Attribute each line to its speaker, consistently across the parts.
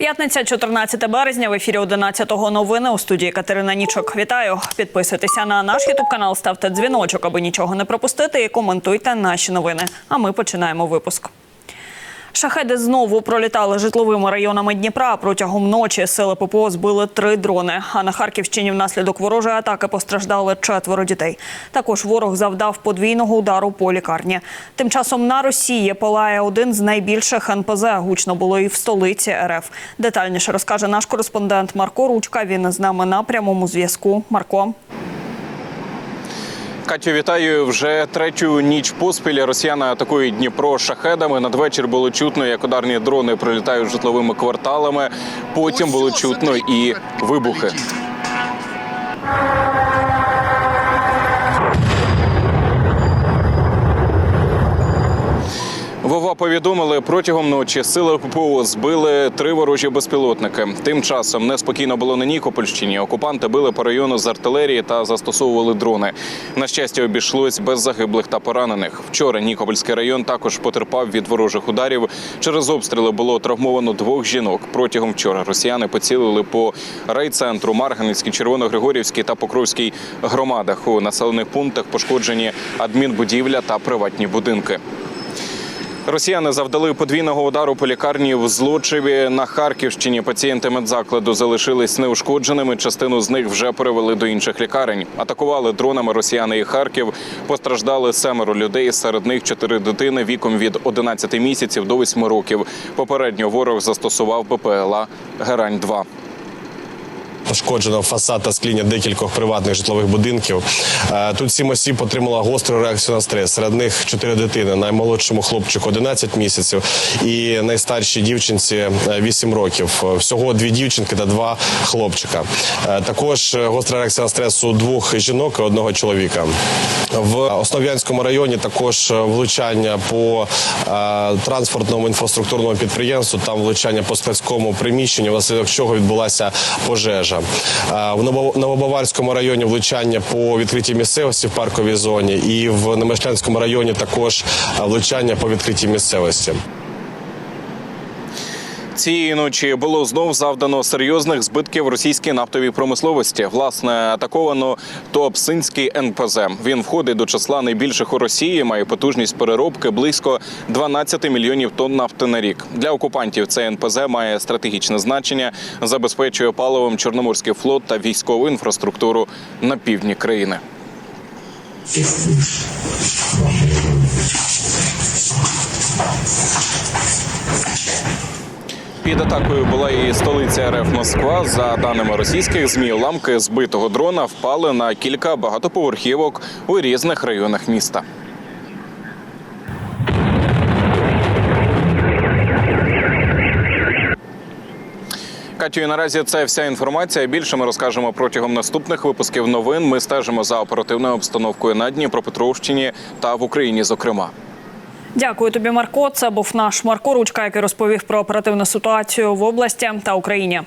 Speaker 1: П'ятниця, 14 березня. В ефірі 11-го новини у студії Катерина Нічок. Вітаю. Підписуйтеся на наш ютуб канал, ставте дзвіночок, аби нічого не пропустити. І коментуйте наші новини. А ми починаємо випуск. Шахеди знову пролітали житловими районами Дніпра. Протягом ночі сили ППО збили три дрони. А на Харківщині внаслідок ворожої атаки постраждали четверо дітей. Також ворог завдав подвійного удару по лікарні. Тим часом на Росії палає один з найбільших НПЗ. Гучно було і в столиці РФ. Детальніше розкаже наш кореспондент Марко Ручка. Він з нами на прямому зв'язку. Марко.
Speaker 2: Катю, вітаю. Вже третю ніч поспіль росіяни атакують Дніпро шахедами. Надвечір було чутно, як ударні дрони прилітають житловими кварталами. Потім було чутно і вибухи. Вова повідомили, протягом ночі сили ППО збили три ворожі безпілотники. Тим часом неспокійно було на Нікопольщині. Окупанти били по району з артилерії та застосовували дрони. На щастя, обійшлось без загиблих та поранених. Вчора Нікопольський район також потерпав від ворожих ударів. Через обстріли було травмовано двох жінок. Протягом вчора росіяни поцілили по райцентру Марганецькій, Червоногригорівській та Покровській громадах. У населених пунктах пошкоджені адмінбудівля та приватні будинки. Росіяни завдали подвійного удару по лікарні в Злочеві на Харківщині. Пацієнти медзакладу залишились неушкодженими. Частину з них вже перевели до інших лікарень. Атакували дронами росіяни і Харків. Постраждали семеро людей. Серед них чотири дитини віком від 11 місяців до 8 років. Попередньо ворог застосував БПЛА Герань 2
Speaker 3: Пошкоджено фасад та скління декількох приватних житлових будинків. Е, Тут сім осіб отримала гостру реакцію на стрес. Серед них чотири дитини. Наймолодшому хлопчику 11 місяців і найстаршій дівчинці е, 8 років. Всього дві дівчинки та два хлопчика. Е, Також е, гостра реакція на стрес у двох жінок і одного чоловіка. В Основ'янському районі також е, влучання по е, транспортному інфраструктурному підприємству. Там влучання по складському приміщенню, внаслідок чого відбулася пожежа. Е, В Ново- Новобаварському районі влучання по відкритій місцевості в парковій зоні, і в Немишлянському районі також е, влучання по відкритій місцевості.
Speaker 2: Цієї ночі було знов завдано серйозних збитків російській нафтовій промисловості. Власне, атаковано Туапсинський НПЗ. Він входить до числа найбільших у Росії, має потужність переробки близько 12 мільйонів тонн нафти на рік. Для окупантів цей НПЗ має стратегічне значення, забезпечує паливом Чорноморський флот та військову інфраструктуру на півдні країни. Під атакою була і столиця РФ Москва. За даними російських змі, уламки збитого дрона впали на кілька багатоповерхівок у різних районах міста. Катю, і наразі це вся інформація. Більше ми розкажемо протягом наступних випусків новин. Ми стежимо за оперативною обстановкою на Дніпропетровщині та в Україні, зокрема.
Speaker 1: Дякую тобі, Марко. Це був наш Марко Ручка, який розповів про оперативну ситуацію в області та Україні.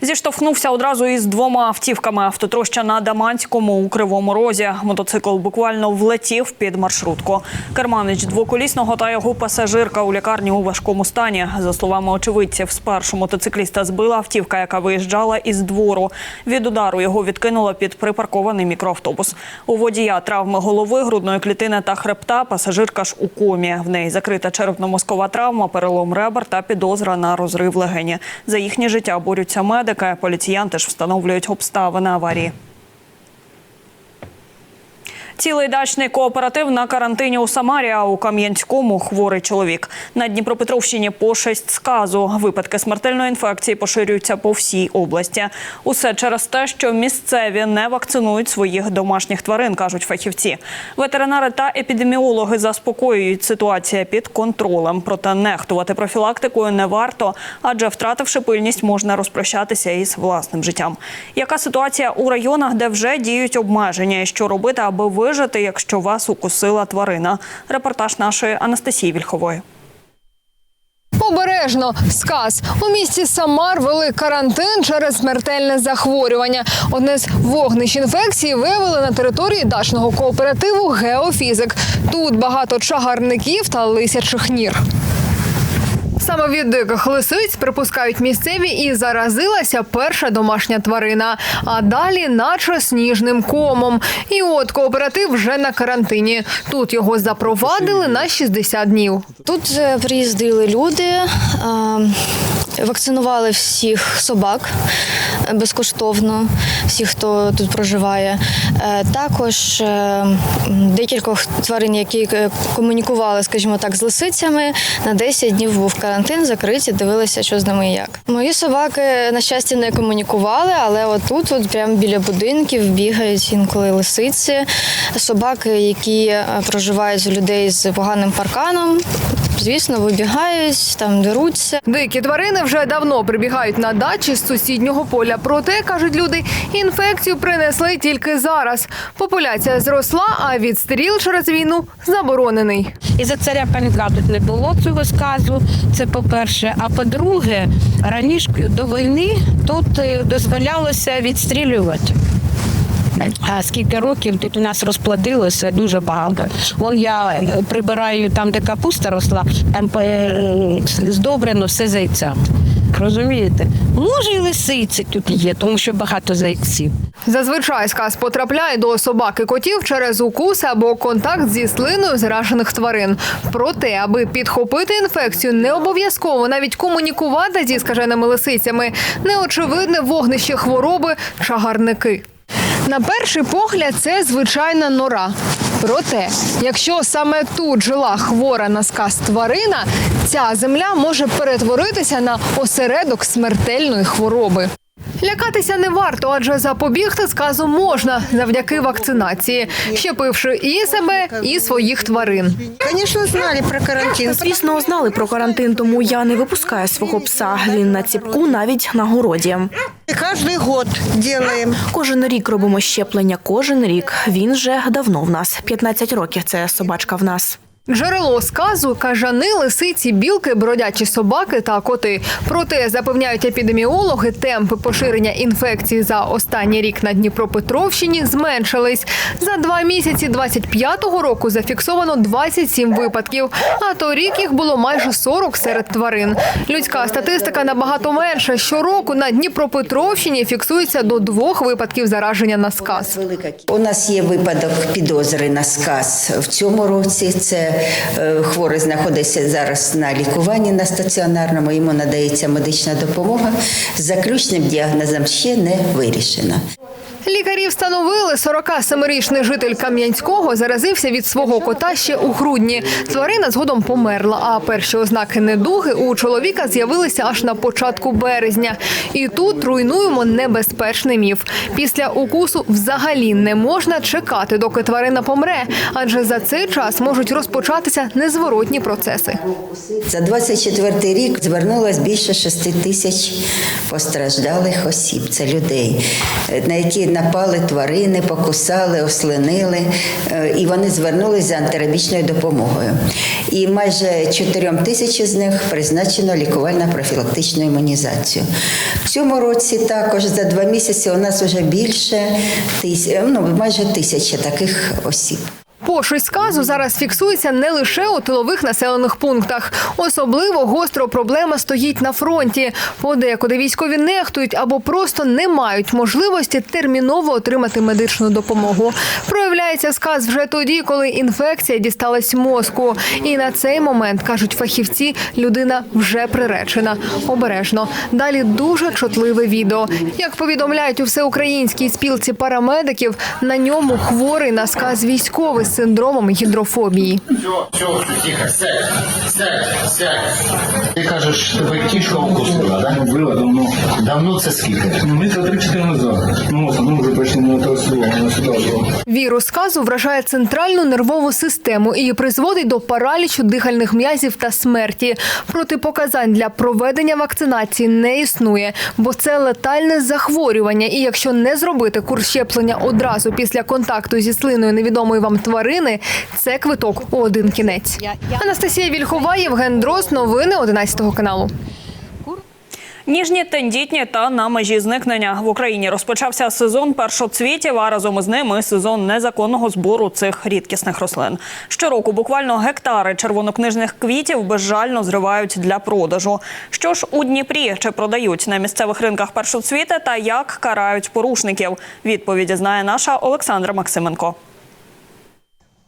Speaker 1: Зіштовхнувся одразу із двома автівками. Автотроща на Даманському у Кривому Розі. Мотоцикл буквально влетів під маршрутку. Керманич двоколісного та його пасажирка у лікарні у важкому стані. За словами очевидців, спершу мотоцикліста збила автівка, яка виїжджала із двору. Від удару його відкинуло під припаркований мікроавтобус. У водія травми голови, грудної клітини та хребта. Пасажирка ж у комі. В неї закрита черепно-мозкова травма, перелом ребер та підозра на розрив легені. За їхнє життя борються медики. Поліціянти ж встановлюють обставини аварії. Цілий дачний кооператив на карантині у Самарі, а у Кам'янському хворий чоловік. На Дніпропетровщині по шесть сказу. Випадки смертельної інфекції поширюються по всій області. Усе через те, що місцеві не вакцинують своїх домашніх тварин, кажуть фахівці. Ветеринари та епідеміологи заспокоюють ситуація під контролем. Проте нехтувати профілактикою не варто, адже втративши пильність, можна розпрощатися із власним життям. Яка ситуація у районах, де вже діють обмеження, і що робити, аби вижити, якщо вас укусила тварина? Репортаж нашої Анастасії Вільхової.
Speaker 4: Обережно сказ у місті Самар вели карантин через смертельне захворювання. Одне з вогнищ інфекції виявили на території дачного кооперативу Геофізик. Тут багато чагарників та лисячих нір. Саме від диких лисиць припускають місцеві і заразилася перша домашня тварина. А далі, наче сніжним комом. І от кооператив вже на карантині. Тут його запровадили на 60 днів.
Speaker 5: Тут приїздили люди, е, вакцинували всіх собак безкоштовно, всіх, хто тут проживає. Е, Також е, декількох тварин, які е, комунікували, скажімо так, з лисицями, на 10 днів був карантин, закриті, дивилися, що з ними і як. Мої собаки, на щастя, не комунікували, але отут, от прямо біля будинків, бігають інколи лисиці. Собаки, які проживають у людей з поганим парканом, звісно, вибігають, там деруться.
Speaker 4: Дикі тварини вже давно прибігають на дачі з сусіднього поля. Проте, кажуть люди, інфекцію принесли тільки зараз. Популяція зросла, а відстріл через війну заборонений.
Speaker 6: І за царя Панка тут не було цього сказу. Це по-перше. А по-друге, раніше до війни тут е, дозволялося відстрілювати. А скільки років тут у нас розплодилося дуже багато. Вон я прибираю там, де капуста росла, там е, здобрено все зайцями. Розумієте? Може, і лисиці тут є, тому що багато зайців.
Speaker 4: Зазвичай сказ потрапляє до собак і котів через укус або контакт зі слиною заражених тварин. Проте, аби підхопити інфекцію, не обов'язково навіть комунікувати зі скаженими лисицями. Неочевидне вогнище хвороби чагарники. На перший погляд, це звичайна нора. Проте, якщо саме тут жила хвора на сказ тварина, ця земля може перетворитися на осередок смертельної хвороби. Лякатися не варто, адже запобігти сказу можна завдяки вакцинації, щепивши і себе, і своїх тварин.
Speaker 7: Конечно, знали про карантин.
Speaker 8: Звісно, знали про карантин, тому я не випускаю свого пса. Він на ціпку навіть на городі.
Speaker 7: Каждый год делаем.
Speaker 8: Кожен рік робимо щеплення. Кожен рік. Він вже давно в нас. 15 років. Це собачка в нас.
Speaker 4: Джерело сказу кажани, лисиці, білки, бродячі собаки та коти. Проте запевняють епідеміологи, темпи поширення інфекції за останній рік на Дніпропетровщині зменшились. За два місяці 25-го року зафіксовано 27 випадків, а торік їх було майже 40 серед тварин. Людська статистика набагато менша. Щороку на Дніпропетровщині фіксується до двох випадків зараження на сказ.
Speaker 9: У нас є випадок підозри на сказ в цьому році. Це хворий знаходиться зараз на лікуванні на стаціонарному. Йому надається медична допомога. З заключним діагнозом ще не вирішено.
Speaker 4: Лікарі встановили 47-річний житель Кам'янського заразився від свого кота ще у грудні. Тварина згодом померла, а перші ознаки недуги у чоловіка з'явилися аж на початку березня. І тут руйнуємо небезпечний міф. Після укусу взагалі не можна чекати, доки тварина помре, адже за цей час можуть розпочатися незворотні процеси.
Speaker 9: За 24 рік звернулось більше 6 тисяч постраждалих осіб. Це людей, на які напали тварини, покусали, ослинили, е, і вони звернулися за антирабічною допомогою. І майже 4 тисячі з них призначено лікувально-профілактичну імунізацію. В цьому році також за два місяці у нас вже більше ну, майже тисяча таких осіб.
Speaker 4: Пошусть сказу зараз фіксується не лише у тилових населених пунктах. Особливо гостро проблема стоїть на фронті. Подекуди військові нехтують або просто не мають можливості терміново отримати медичну допомогу. Проявляється сказ вже тоді, коли інфекція дісталась мозку. І на цей момент кажуть фахівці, людина вже приречена. Обережно. Далі дуже чутливе відео. Як повідомляють у всеукраїнській спілці парамедиків, на ньому хворий на сказ військовий синдромом гідрофобії.
Speaker 10: Все, тихо, сядь, сядь, сядь. Ти кажеш, тебе кішка укусила, да? Було давно. Давно це скільки? Ну, місяця 3-4 назад. Ну, ну, вже почти не того село, вона сюди.
Speaker 4: Вірус сказу вражає центральну нервову систему і призводить до паралічу дихальних м'язів та смерті. Протипоказань для проведення вакцинації не існує, бо це летальне захворювання. І якщо не зробити курс щеплення одразу після контакту зі слиною невідомої вам тварини, тварини це квиток у один кінець. Анастасія Вільхова, Євген Дрос. Новини 11 каналу.
Speaker 1: Ніжні, тендітні та на межі зникнення в Україні розпочався сезон першоцвітів, а разом із ними сезон незаконного збору цих рідкісних рослин. Щороку буквально гектари червонокнижних квітів безжально зривають для продажу. Що ж у Дніпрі чи продають на місцевих ринках першоцвіти та як карають порушників? Відповіді знає наша Олександра Максименко.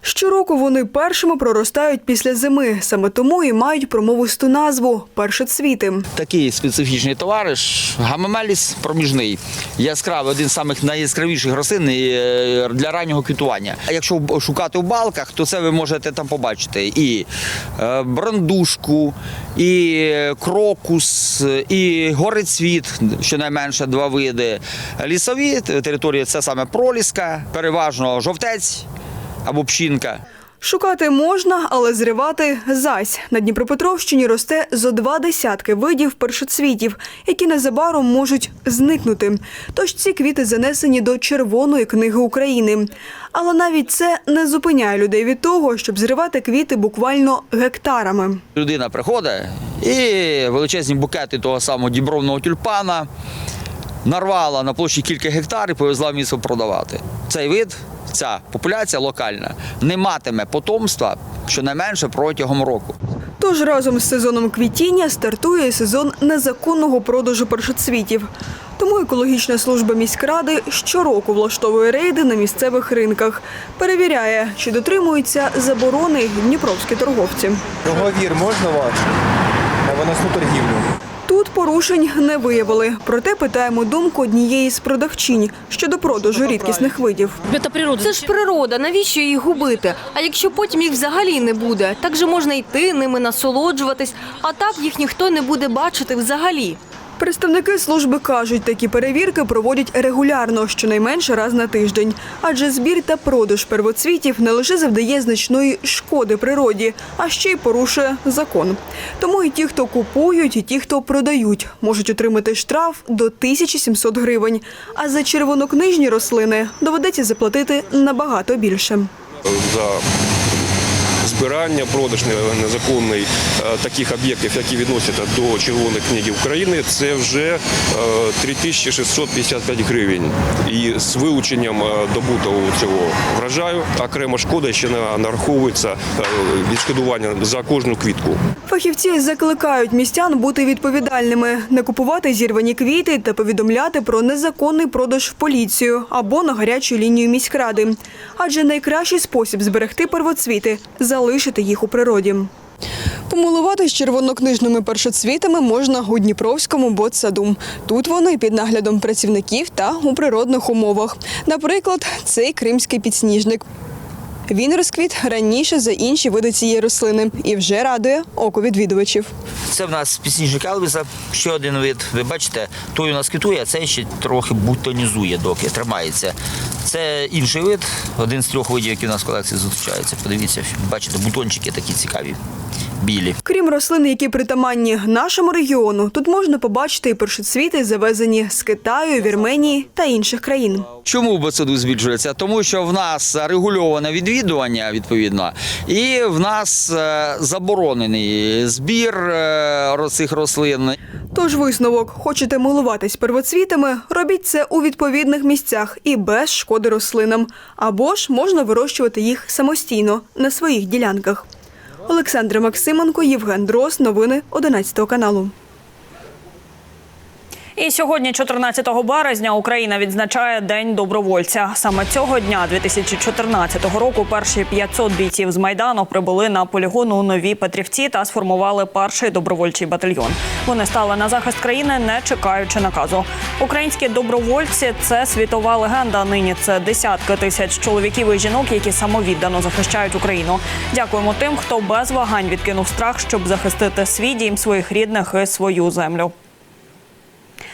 Speaker 11: Щороку вони першими проростають після зими. Саме тому і мають промовисту назву першоцвіти.
Speaker 12: Такий специфічний товариш гамамеліс проміжний, яскравий, один з самих найяскравіших рослин е, для раннього квітування. А якщо шукати в балках, то це ви можете там побачити і е, брандушку, і крокус, і горецвіт, щонайменше два види. Лісові території це саме проліска, переважно жовтець або пщінка.
Speaker 11: Шукати можна, але зривати зась. На Дніпропетровщині росте зо два десятки видів першоцвітів, які незабаром можуть зникнути. Тож ці квіти занесені до Червоної книги України. Але навіть це не зупиняє людей від того, щоб зривати квіти буквально гектарами.
Speaker 12: Людина приходить і величезні букети того самого дібровного тюльпана нарвала на площі кілька гектарів, повезла в місто продавати. Цей вид, ця популяція локальна, не матиме потомства щонайменше протягом року.
Speaker 11: Тож разом з сезоном квітіння стартує і сезон незаконного продажу першоцвітів. Тому екологічна служба міськради щороку влаштовує рейди на місцевих ринках, перевіряє, чи дотримуються заборони дніпровські торговці.
Speaker 13: Договір можна ваш на виносну торгівлю?
Speaker 11: Тут порушень не виявили. Проте питаємо думку однієї з продавчинь щодо продажу рідкісних видів.
Speaker 14: Це ж природа, навіщо її губити? А якщо потім їх взагалі не буде, так же можна йти ними насолоджуватись, а так їх ніхто не буде бачити взагалі.
Speaker 11: Представники служби кажуть, такі перевірки проводять регулярно, щонайменше раз на тиждень. Адже збір та продаж первоцвітів не лише завдає значної шкоди природі, а ще й порушує закон. Тому і ті, хто купують, і ті, хто продають, можуть отримати штраф до 1700 гривень. А за червонокнижні рослини доведеться заплатити набагато більше.
Speaker 15: за збирання, продаж незаконний е, таких об'єктів, які відносяться до Червоної книги України, це вже е, 3655 гривень. І з вилученням е, добутого цього врожаю окрема шкода ще на- нараховується е, відшкодування за кожну квітку.
Speaker 11: Фахівці закликають містян бути відповідальними, не купувати зірвані квіти та повідомляти про незаконний продаж в поліцію або на гарячу лінію міськради. Адже найкращий спосіб зберегти первоцвіти залишити їх у природі. Помилуватись червонокнижними першоцвітами можна у Дніпровському ботсаду. Тут вони під наглядом працівників та у природних умовах. Наприклад, цей кримський підсніжник. Він розквіт раніше за інші види цієї рослини і вже радує око відвідувачів.
Speaker 12: Це в нас пісніжі Елвіса, ще один вид. Ви бачите, той у нас квітує, а цей ще трохи бутонізує, доки тримається. Це інший вид, один з трьох видів, які у нас в колекції зустрічаються. Подивіться, бачите, бутончики такі цікаві, білі.
Speaker 11: Крім рослин, які притаманні нашому регіону, тут можна побачити і першоцвіти, завезені з Китаю, Вірменії та інших країн.
Speaker 12: Чому БЦДУ збільшується? Тому що в нас регульоване відвідування відповідно, і в нас е, заборонений збір е, цих рослин.
Speaker 11: Тож висновок: хочете милуватись первоцвітами, робіть це у відповідних місцях і без шкоди рослинам. Або ж можна вирощувати їх самостійно на своїх ділянках. Олександра Максименко, Євген Дрос. Новини 11 каналу.
Speaker 1: І сьогодні, 14 березня, Україна відзначає День добровольця. Саме цього дня, 2014 року, перші 500 бійців з майдану прибули на полігон у Новій Петрівці та сформували перший добровольчий батальйон. Вони стали на захист країни, не чекаючи наказу. Українські добровольці це світова легенда. Нині це десятки тисяч чоловіків і жінок, які самовіддано захищають Україну. Дякуємо тим, хто без вагань відкинув страх, щоб захистити свій дім, своїх рідних і свою землю.